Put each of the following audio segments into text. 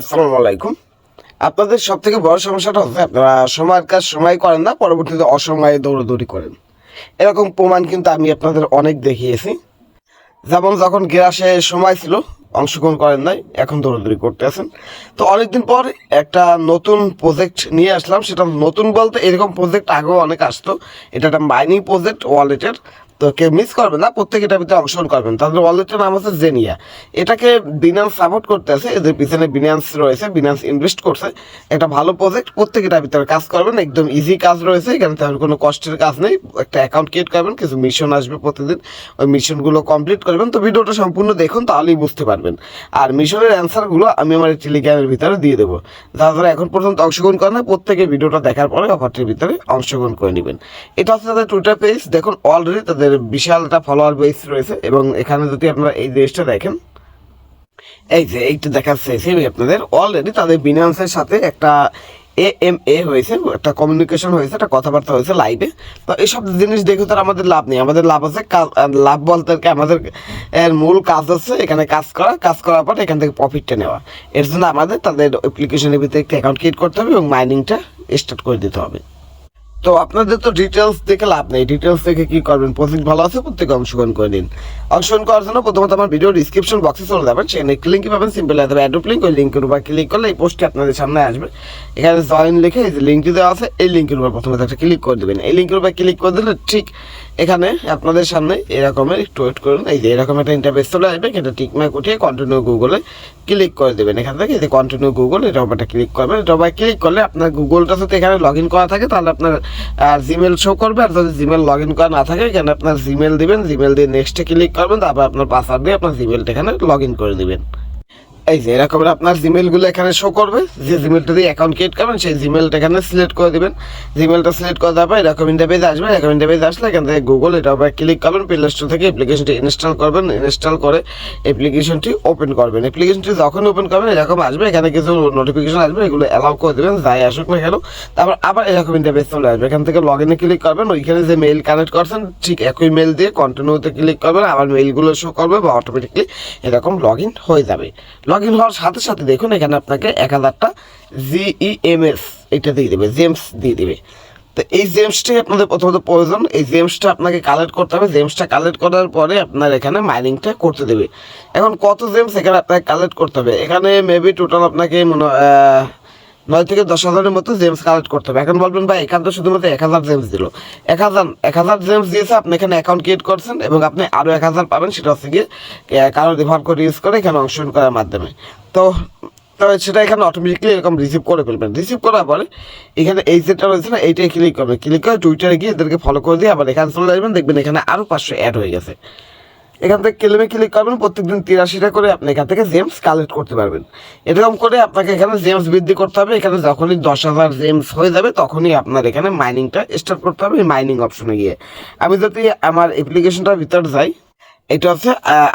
আসসালামু আলাইকুম। আপনাদের সব থেকে বড় সমস্যাটা হচ্ছে আপনারা সময়ের কাজ সময় করেন না, পরবর্তীতে অসময়ে দৌড়াদৌড়ি করেন। এরকম প্রমাণ কিন্তু আমি আপনাদের অনেক দেখিয়েছি। যেমন যখন গ্রাসে সময় ছিল, অংশগ্রহণ করেন নাই, এখন দৌড়াদৌড়ি করতে আছেন। তো অনেকদিন পর একটা নতুন প্রজেক্ট নিয়ে আসলাম। সেটা নতুন বলতে এরকম প্রজেক্ট আগেও অনেক আসতো। এটা একটা মাইনিং প্রজেক্ট ওয়ালেটের তো কেউ মিস করবেন না প্রত্যেকে এটার ভিতরে অংশগ্রহণ করবেন। তাদের ওয়ালেটের নাম হচ্ছে জেনিয়া। এটাকে বিনান্স সাপোর্ট করতে আছে এদের পিছনে বিনান্স রয়েছে বিনান্স ইনভেস্ট করছে, একটা ভালো প্রজেক্ট প্রত্যেকে এটার ভিতরে কাজ করবেন, একদম ইজি কাজ রয়েছে, এখানে তেমন কোনো কষ্টের কাজ নেই, একটা অ্যাকাউন্ট ক্রিয়েট করবেন, কিছু মিশন আসবে প্রতিদিন, ওই মিশনগুলো কমপ্লিট করবেন। তো ভিডিওটা সম্পূর্ণ দেখুন, তাহলেই বুঝতে পারবেন। আর মিশনের অ্যান্সারগুলো আমি আমার টেলিগ্রামের ভিতরে দিয়ে দেবো। যারা যারা এখন পর্যন্ত অংশগ্রহণ করেন না প্রত্যেকে ভিডিওটা দেখার পরে অফারটির ভিতরে অংশগ্রহণ করে নেবেন। এটা হচ্ছে তাদের টুইটার পেজ দেখুন অলরেডি তাদের বিশাল একটা ফলোয়ার বেস রয়েছে এবং এখানে যদি আপনারা এই দেশটা দেখেন, এই যে এইটা দেখাচ্ছে সেমি আপনাদের অলরেডি তাদের বিনান্সের সাথে একটা এ এম এ হয়েছে, একটা কমিউনিকেশন হয়েছে, একটা কথাবার্তা হয়েছে লাইভে তো এইসব জিনিস দেখে তো আমাদের লাভ নেই। আমাদের লাভ আছে লাভ বলতে আমাদের এর মূল কাজ হচ্ছে এখানে কাজ করা। কাজ করার পর এখান থেকে প্রফিটটা নেওয়া। এর জন্য আমাদের তাদের অ্যাপ্লিকেশনের ভিতরে একটা অ্যাকাউন্ট ক্রিয়েট করতে হবে এবং মাইনিংটা স্টার্ট করে দিতে হবে। তো আপনাদের তো ডিটেলস দেখে লাভ নেই। ডিটেলস দেখে কি করবেন? প্রজেক্ট ভালো আছে, প্রত্যেকে অংশগ্রহণ করে নিন। অংশগ্রহণ করার জন্য প্রথমত আমার ভিডিও ডিসক্রিপশন বক্সে চলে যাবেন। সেখানে লিঙ্ক পাবেন সিম্পল আসবে অ্যাডোপ লিঙ্ক ওই লিঙ্কের উপর ক্লিক করলে এই পোস্টটি আপনাদের সামনে আসবে। এখানে জয়েন লিখে এই যে লিঙ্কটি দেওয়া আছে, এই লিঙ্কের উপর প্রথমে একটা ক্লিক করে দেবেন। এই লিঙ্কের উপর ক্লিক করে দিলে ঠিক এখানে আপনাদের সামনে এরকমের একটু ওয়েট করুন। এই যে এরকম একটা ইন্টারফেস চলে আসবে এটা টিক মার্ক উঠিয়ে কন্টিনিউ গুগলে ক্লিক করে দেবেন। এখান থেকে এই যে কন্টিনিউ গুগল এটা উপরটা ক্লিক করবেন। এটা ক্লিক করলে আপনার গুগলটা সাথে এখানে লগ ইন করা থাকে, তাহলে আপনার জিমেল শো করবে। আর যদি জিমেল লগ ইন করা না থাকে, এখানে আপনার জিমেল দিবেন। জিমেল দিয়ে নেক্সটে ক্লিক করবেন। তারপর আপনার পাসওয়ার্ড দিয়ে আপনার জিমেলটা এখানে লগ ইন করে দিবেন। এই যে, এরকম আপনার জিমেলগুলো এখানে শো করবে। যে জিমেলটা দিয়ে অ্যাকাউন্ট ক্রিয়েট করবেন, সেই জিমেলটা এখানে সিলেক্ট করে দিবেন। জিমেলটা সিলেক্ট করে দেওয়ার পর এরকম ইন্টারপেজ আসবে। এরকম ইন্টারপেজ আসলে এখান থেকে গুগল এটা উপরে ক্লিক করবেন প্লে স্টোর থেকে অ্যাপ্লিকেশনটি ইনস্টল করবেন ইনস্টল করে অ্যাপ্লিকেশনটি ওপেন করবেন। অ্যাপ্লিকেশনটি যখন ওপেন করবেন, এরকম আসবে, এখানে কিছু নোটিফিকেশন আসবে, এগুলো অ্যালাউ করে দেবেন, যাই আসুক না কেন। তারপর আবার এরকম ইন্টারপেজ চলে আসবে। এখান থেকে লগ ইনে ক্লিক করবেন, ওইখানে যে মেইল কানেক্ট করছেন, ঠিক একই মেল দিয়ে কন্টিনিউতে ক্লিক করবেন, আবার মেইলগুলো শো করবে, বা অটোমেটিকলি এরকম লগ ইন হয়ে যাবে। লগ ইন হওয়ার সাথে সাথে দেখুন, এখানে আপনাকে এক হাজারটা জিইএমএস এটা দিয়ে দেবে জেমস দিয়ে দেবে। তো এই জেমসটি আপনাদের প্রথমত প্রয়োজন। এই জেমসটা আপনাকে কালেক্ট করতে হবে। জেমসটা কালেক্ট করার পরে আপনার এখানে মাইনিংটা করতে দেবে। এখন কত জেমস এখানে আপনাকে কালেক্ট করতে হবে? এখানে মেবি টোটাল আপনাকে মনে নয় থেকে দশ হাজারের মতো জেমস কালেক্ট করতে হবে। এখন বলবেন, ভাই, এখান তো শুধুমাত্র এক হাজার জেমস দিল। এক হাজার এক হাজার জেমস দিয়েছে, আপনি এখানে অ্যাকাউন্ট ক্রিয়েট করছেন এবং আপনি আরও এক হাজার পাবেন। সেটা হচ্ছে গিয়ে কারও রেফার করে ইউজ করে এখানে অংশগ্রহণ করার মাধ্যমে। তো তো সেটা এখানে অটোমেটিকলি এরকম রিসিভ করে ফেলবেন। রিসিভ করার পরে এখানে এই যেটা রয়েছে না এইটাই ক্লিক করবেন। ক্লিক করে টুইটারে গিয়ে এদেরকে ফলো করে দিয়ে আবার এখানে চলে আসবেন। দেখবেন এখানে আরও পাঁচশো অ্যাড হয়ে গেছে। এখান থেকে ক্লেমে ক্লিক করবেন, প্রত্যেকদিন তিরাশিটা করে আপনি এখান থেকে জেমস কালেক্ট করতে পারবেন। এরকম করে আপনাকে এখানে জেমস বৃদ্ধি করতে হবে। এখানে যখনই দশ হাজার জেমস হয়ে যাবে, তখনই আপনার এখানে মাইনিংটা স্টার্ট করতে হবে মাইনিং অপশনে গিয়ে। আমি যদি আমার অ্যাপ্লিকেশনটার ভিতরে যাই এটা হচ্ছে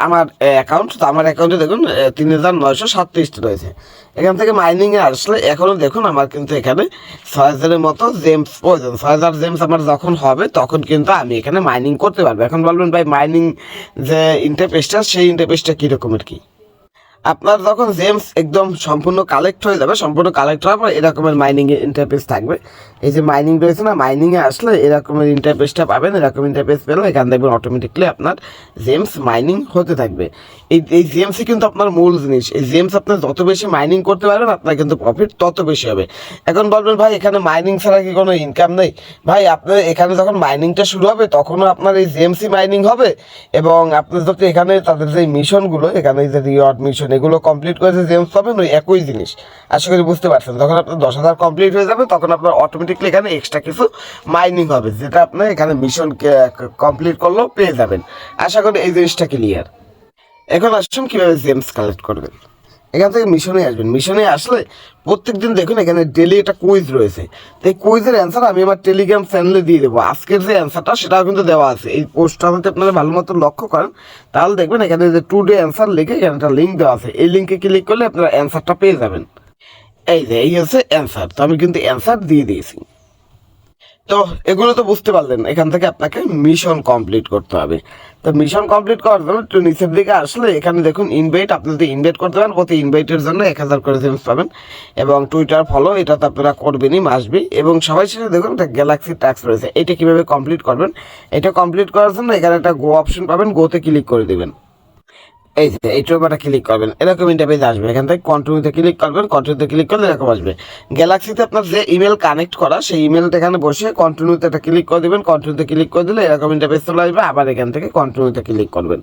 আমার অ্যাকাউন্ট তো আমার অ্যাকাউন্টে দেখুন তিন হাজার নয়শো সাতত্রিশটি রয়েছে। এখান থেকে মাইনিংয়ে আসলে এখনও দেখুন, আমার কিন্তু এখানে ছয় হাজারের মতো জেমস প্রয়োজন ছয় হাজার জেমস আমার যখন হবে, তখন কিন্তু আমি এখানে মাইনিং করতে পারব। এখন বলবেন, ভাই মাইনিং যে ইন্টারপেসটা সেই ইন্টারপেসটা কীরকমের কী? আপনার যখন জেমস একদম সম্পূর্ণ কালেক্ট হয়ে যাবে, সম্পূর্ণ কালেক্ট হওয়ার পর এরকমের মাইনিং ইন্টারফেস থাকবে। এই যে মাইনিং রয়েছে না মাইনিং এ আসলে এরকমের ইন্টারফেসটা পাবেন, এরকম ইন্টারফেস পেলে এখান দেখবেন অটোমেটিকলি আপনার জেমস মাইনিং হতে থাকবে। এই এই জেমসই কিন্তু আপনার মূল জিনিস। এই জেমস আপনার যত বেশি মাইনিং করতে পারবেন, আপনার কিন্তু প্রফিট তত বেশি হবে। এখন বলবেন, ভাই, এখানে মাইনিং ছাড়া কি কোনো ইনকাম নেই? ভাই আপনার এখানে যখন মাইনিংটা শুরু হবে, তখনও আপনার এই জেমসি মাইনিং হবে। এবং আপনার যত এখানে তাদের যে মিশনগুলো এখানে যে রিওয়ার্ড মিশন এগুলো কমপ্লিট করে যে জেমস পাবেন, ওই একই জিনিস। আশা করি বুঝতে পারছেন। যখন আপনার দশ হাজার কমপ্লিট হয়ে যাবে, তখন আপনার অটোমেটিকলি এখানে এক্সট্রা কিছু মাইনিং হবে, যেটা আপনার এখানে মিশন কমপ্লিট করলেও পেয়ে যাবেন। আশা করি এই জিনিসটা ক্লিয়ার এখন আসুন কীভাবে জেমস কালেক্ট করবেন। এখান থেকে মিশনে আসবেন। মিশনে আসলে প্রত্যেকদিন দেখুন এখানে ডেলি একটা কুইজ রয়েছে। তো এই কুইজের অ্যান্সার আমি আমার টেলিগ্রাম চ্যানেলে দিয়ে দেবো। আজকের যে অ্যান্সারটা সেটাও কিন্তু দেওয়া আছে। এই পোস্টটা যদি আপনারা ভালো মতো লক্ষ্য করেন, তাহলে দেখবেন এখানে যে টু ডে অ্যান্সার লিখে এখানে একটা লিঙ্ক দেওয়া আছে। এই লিঙ্কে ক্লিক করলে আপনারা অ্যান্সারটা পেয়ে যাবেন। এই যে, এই হচ্ছে অ্যান্সার তো আমি কিন্তু অ্যান্সার দিয়ে দিয়েছি। তো এগুলো তো বুঝতে পারলেন, এখান থেকে আপনাকে মিশন কমপ্লিট করতে হবে। তো মিশন কমপ্লিট করার জন্য একটু নিচের দিকে আসলে এখানে দেখুন ইনভাইট আপনি যদি ইনভাইট করতে পারেন প্রতি ইনভাইটের জন্য এক হাজার করে জেমস পাবেন। এবং টুইটার ফলো এটা তো আপনারা করবেনই মাসবি এবং সবাই সেটা দেখুন, একটা গ্যালাক্সি ট্যাক্স রয়েছে। এটা কীভাবে কমপ্লিট করবেন? এটা কমপ্লিট করার জন্য এখানে একটা গো অপশন পাবেন গোতে ক্লিক করে দেবেন। এই যে, এই চৌকাটা ক্লিক করবেন। এরকম ইন্টারফেস আসবে। এখান থেকে কন্টিনিউতে ক্লিক করবেন কন্টিনিউতে ক্লিক করলে এরকম আসবে। গ্যালাক্সিতে আপনার যে ইমেল কানেক্ট করা, সেই ইমেলটা এখানে বসে কন্টিনিউতে একটা ক্লিক করে দেবেন। কন্টিনিউতে ক্লিক করে দিলে এরকম ইন্টারফেস চলে আসবে। আবার এখান থেকে কন্টিনিউতে ক্লিক করবেন।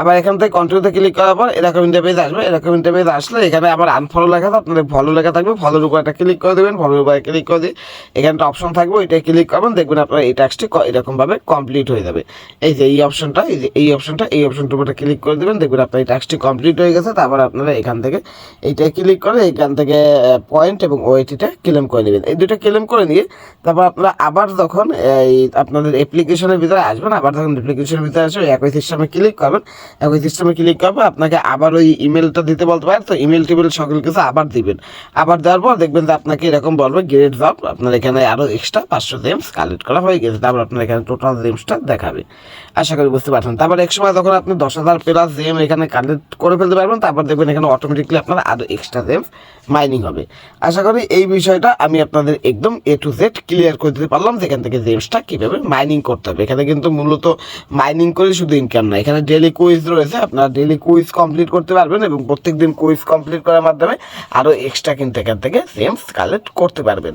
আবার এখান থেকে কন্টিনিউতে ক্লিক করার পর এরকম ইন্টারফেস আসবে। এরকম ইন্টারফেস আসলে এখানে আবার আনফলো লেখা থাকবে। আপনাদের ফলো লেখা থাকবে। ফলোর উপর একটা ক্লিক করে দেবেন। ফলোর উপরে ক্লিক করে দিয়ে এখানে একটা অপশন থাকবে। ওইটাই ক্লিক করবেন। দেখবেন আপনার এই টাস্কটি এরকমভাবে কমপ্লিট হয়ে যাবে। এই যে, এই অপশনটা এই যে, এই অপশনটা এই অপশনটার উপরে ক্লিক করে দেবেন। দেখবেন আপনার এই টাস্কটি কমপ্লিট হয়ে গেছে, তারপর আপনারা এখান থেকে এইটা ক্লিক করে এখান থেকে পয়েন্ট এবং ওয়েটিটা ক্লেম করে নেবেন। এই দুটো ক্লেম করে নিয়ে তারপর আপনারা আবার যখন এই আপনাদের অ্যাপ্লিকেশনের ভিতরে আসবেন, আবার যখন অ্যাপ্লিকেশনের ভিতরে আসবে একই সিস্টেমে ক্লিক করবেন, একই সিস্টেমে ক্লিক করবে আপনাকে আবার ওই ইমেলটা দিতে বলতে পারেন, তো ইমেল টিমেল সকল কিছু আবার দিবেন। আবার দেওয়ার পর দেখবেন যে আপনাকে এরকম বলবে গ্রেড জব আপনার এখানে আরও এক্সট্রা পাঁচশো জেমস কালেক্ট করা হয়ে গেছে। তারপর আপনার এখানে টোটাল জেমসটা দেখাবে। আশা করি বুঝতে পারছেন। তারপর এক সময় যখন আপনি দশ হাজার প্লাস জেম এখানে কালেক্ট করে ফেলতে পারবেন, তারপর দেখবেন এখানে অটোমেটিকলি আপনার আরও এক্সট্রা জেমস মাইনিং হবে। আশা করি এই বিষয়টা আমি আপনাদের একদম এ টু জেড ক্লিয়ার করে দিতে পারলাম যেখান থেকে জেমসটা কীভাবে মাইনিং করতে হবে। এখানে কিন্তু মূলত মাইনিং করে শুধু ইনকাম না এখানে ডেলি কুইজ রয়েছে, আপনারা ডেলি কুইজ কমপ্লিট করতে পারবেন এবং প্রত্যেক দিন কুইজ কমপ্লিট করার মাধ্যমে আরও এক্সট্রা কিন্তু এখান থেকে জেমস কালেক্ট করতে পারবেন।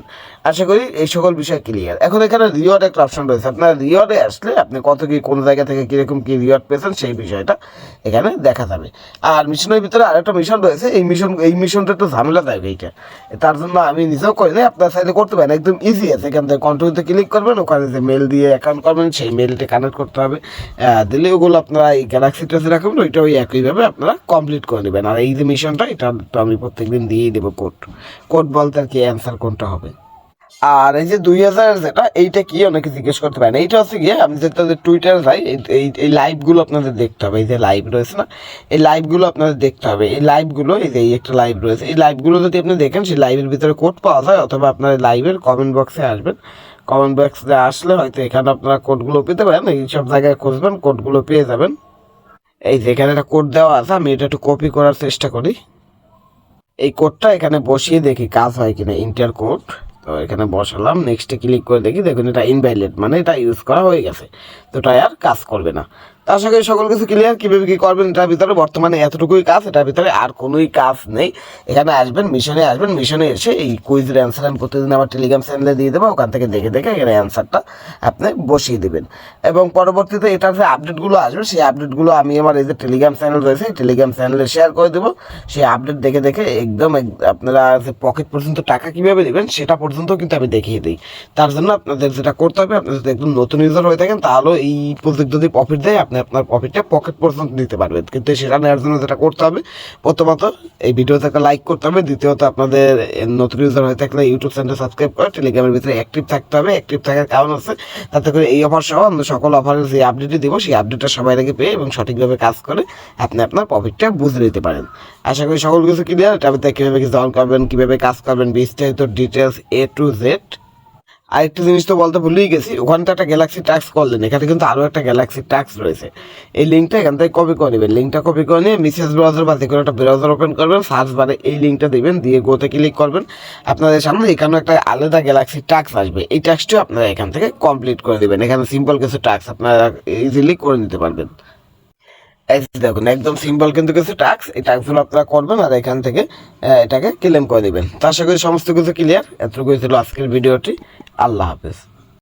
আশা করি এই সকল বিষয় ক্লিয়ার এখন এখানে রিওয়ার্ড একটা অপশন রয়েছে। আপনার রিওয়ার্ডে আসলে আপনি কত কি কোন জায়গা থেকে কীরকম কী রিওয়ার্ড পেয়েছেন সেই বিষয়টা এখানে দেখা যাবে। আর মিশনের ভিতরে আরেকটা মিশন রয়েছে, এই মিশন এই মিশনটা একটু ঝামেলা দেয় এইটা তার জন্য আমি নিজেও করি না আপনার সাইডে করতে পারেন একদম ইজি আছে। এখান থেকে কন্টিনিউতে ক্লিক করবেন, ওখানে যে মেল দিয়ে অ্যাকাউন্ট করবেন, সেই মেলটা কানেক্ট করতে হবে। দিলে ওগুলো আপনারা এই গ্যালাক্সিটা যে রাখবেন ওইটা ওই একইভাবে আপনারা কমপ্লিট করে নেবেন। আর এই যে মিশনটা এটা তো আমি প্রত্যেকদিন দিয়েই দেবো কোড কোড বলতে আর কি অ্যান্সার কোনটা হবে? আর এই যে দুই হাজার যেটা, এইটা কি অনেকে জিজ্ঞেস করতে পারেন এইটা হচ্ছে গিয়ে আমি যেটা টুইটার যাই, এই- এই লাইভগুলো আপনাদের দেখতে হবে। এই যে লাইভ রয়েছে না, এই লাইভগুলো আপনাদের দেখতে হবে। এই লাইভগুলো এই যে এই একটা লাইভ রয়েছে, এই লাইভগুলো যদি আপনি দেখেন, সেই লাইভের ভিতরে কোড পাওয়া যায়, অথবা আপনার লাইভের কমেন্ট বক্সে আসবেন। কমেন্ট বক্সে আসলে হয়তো এখানে আপনারা কোডগুলো পেতে পারেন, এই সব জায়গায় খুঁজবেন কোডগুলো পেয়ে যাবেন। এই যে এখানে একটা কোড দেওয়া আছে, আমি এটা একটু কপি করার চেষ্টা করি। এই কোডটা এখানে বসিয়ে দেখি কাজ হয় কিনা ইন্টার কোড তো এখানে বসালাম। নেক্সটে ক্লিক করে দেখি, দেখুন এটা ইনভ্যালিড মানে এটা ইউজ করা হয়ে গেছে। তো এটা আর কাজ করবে না। আশা করি সকল কিছু ক্লিয়ার কীভাবে কী করবেন, এটার ভিতরে বর্তমানে এতটুকুই কাজ, এটার ভিতরে আর কোনোই কাজ নেই। এখানে আসবেন, মিশনে আসবেন, মিশনে এসে এই কুইজের অ্যান্সার আমি প্রতিদিন আমার টেলিগ্রাম চ্যানেলে দিয়ে দেবো, ওখান থেকে দেখে দেখে এখানে অ্যান্সারটা আপনি বসিয়ে দেবেন। এবং পরবর্তীতে এটার যে আপডেটগুলো আসবে, সেই আপডেটগুলো আমি আমার এই যে টেলিগ্রাম চ্যানেল রয়েছে, এই টেলিগ্রাম চ্যানেলে শেয়ার করে দেবো। সেই আপডেট দেখে দেখে একদম এক- আপনারা যে পকেট পর্যন্ত টাকা কীভাবে দেবেন সেটা পর্যন্ত কিন্তু আমি দেখিয়ে দিই। তার জন্য আপনাদের যেটা করতে হবে, আপনি যদি একদম নতুন ইউজার হয়ে থাকেন তাহলে এই প্রজেক্ট যদি প্রফিট দেয়, আপনি আপনার প্রফিটটা পকেট পর্যন্ত নিতে পারবেন। কিন্তু সেটা নেওয়ার জন্য যেটা করতে হবে, প্রথমত এই ভিডিওতে একটা লাইক করতে হবে, দ্বিতীয়ত আপনাদের নতুন ইউজার হয়ে থাকলে ইউটিউব চ্যানেল সাবস্ক্রাইব করে টেলিগ্রামের ভিতরে অ্যাক্টিভ থাকতে হবে। অ্যাক্টিভ থাকার কারণ আছে, তাতে করে এই অফার সহ আমরা সকল অফারের যে আপডেটই দেবো, সেই আপডেটটা সবাই আগে পেয়ে এবং সঠিকভাবে কাজ করে আপনি আপনার প্রফিটটা বুঝে নিতে পারেন। আশা করি সকল কিছু ক্লিয়ার এটা ভিতরে কীভাবে কি জয়েন করবেন, কীভাবে কাজ করবেন, বিস্তারিত ডিটেলস এ টু জেড আরেকটা জিনিস তো বলতে ভুলেই গেছি, ওখানটা একটা গ্যালাক্সি ট্যাক্স করলেন এখানে কিন্তু আরও একটা গ্যালাক্সি ট্যাক্স রয়েছে। এই লিঙ্কটা এখান থেকে কপি করে নেবেন। লিঙ্কটা কপি করে নিয়ে মিসেস ব্রাউজার বা যে কোনো একটা ব্রাউজার ওপেন করবেন সার্চ বারে এই লিঙ্কটা দিবেন, দিয়ে গোতে ক্লিক করবেন। আপনাদের সামনে এখানে একটা আলাদা গ্যালাক্সি ট্যাক্স আসবে। এই ট্যাক্সটিও আপনারা এখান থেকে কমপ্লিট করে দেবেন। এখানে সিম্পল কিছু ট্যাক্স আপনারা ইজিলি করে নিতে পারবেন। এই দেখুন, একদম সিম্পল কিন্তু কিছু ট্যাক্স এই ট্যাক্সগুলো আপনারা করবেন আর এখান থেকে এটাকে ক্লেম করে দেবেন। তো আশা করি সমস্ত কিছু ক্লিয়ার এতটুকুই ছিল আজকের ভিডিওটি। আল্লাহ হাফেজ।